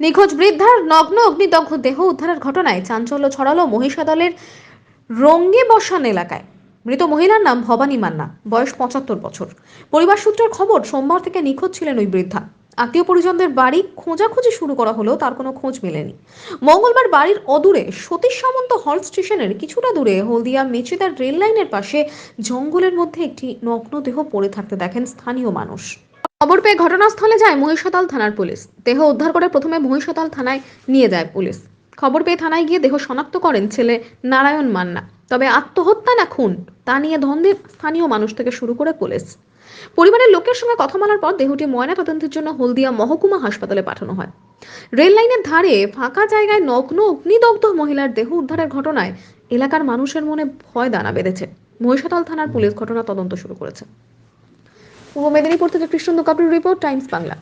নিখোঁজ বৃদ্ধার নগ্ন অগ্নিদগ্ধ দেহ উদ্ধারের ঘটনায় চাঞ্চল্য ছড়ালো মহিষাদলের রঙ্গে বসান এলাকায়। মৃত মহিলার নাম ভবানী মান্না, বয়স পঁচাত্তর বছর। পরিবার সূত্রের খবর, সোমবার থেকে নিখোঁজ ছিলেন ওই বৃদ্ধা। আত্মীয় পরিজনদের বাড়ি খোঁজাখুঁজি শুরু করা হলেও তার কোনো খোঁজ মেলেনি। মঙ্গলবার বাড়ির অদূরে সতীশ সামন্ত হল স্টেশনের কিছুটা দূরে হলদিয়া মেচেদার রেল লাইনের পাশে জঙ্গলের মধ্যে একটি নগ্ন দেহ পড়ে থাকতে দেখেন স্থানীয় মানুষ। খবর পেয়ে ঘটনাস্থলে যায় মহিষাদল থানার পুলিশ। দেহ উদ্ধার করে প্রথমে মহিষাদল থানায় নিয়ে যায় পুলিশ। খবর পেয়ে থানায় গিয়ে দেহ শনাক্ত করেন ছেলে নারায়ণ মান্না। তবে আত্মহত্যা না খুন, তা নিয়ে দ্বন্দ্বে স্থানীয় মানুষ থেকে শুরু করে পুলিশ। পরিবারের লোকের সঙ্গে কথা বলার পর দেহটি ময়না তদন্তের জন্য হলদিয়া মহকুমা হাসপাতালে পাঠানো হয়। রেল লাইনের ধারে ফাঁকা জায়গায় নগ্ন অগ্নিদগ্ধ মহিলার দেহ উদ্ধারের ঘটনায় এলাকার মানুষের মনে ভয় দানা বেঁধেছে। মহিষাদল থানার পুলিশ ঘটনা তদন্ত শুরু করেছে। পূর্ব মেদিনীপুর থেকে কৃষ্ণ কাপুর রিপোর্ট টাইমস বাংলা।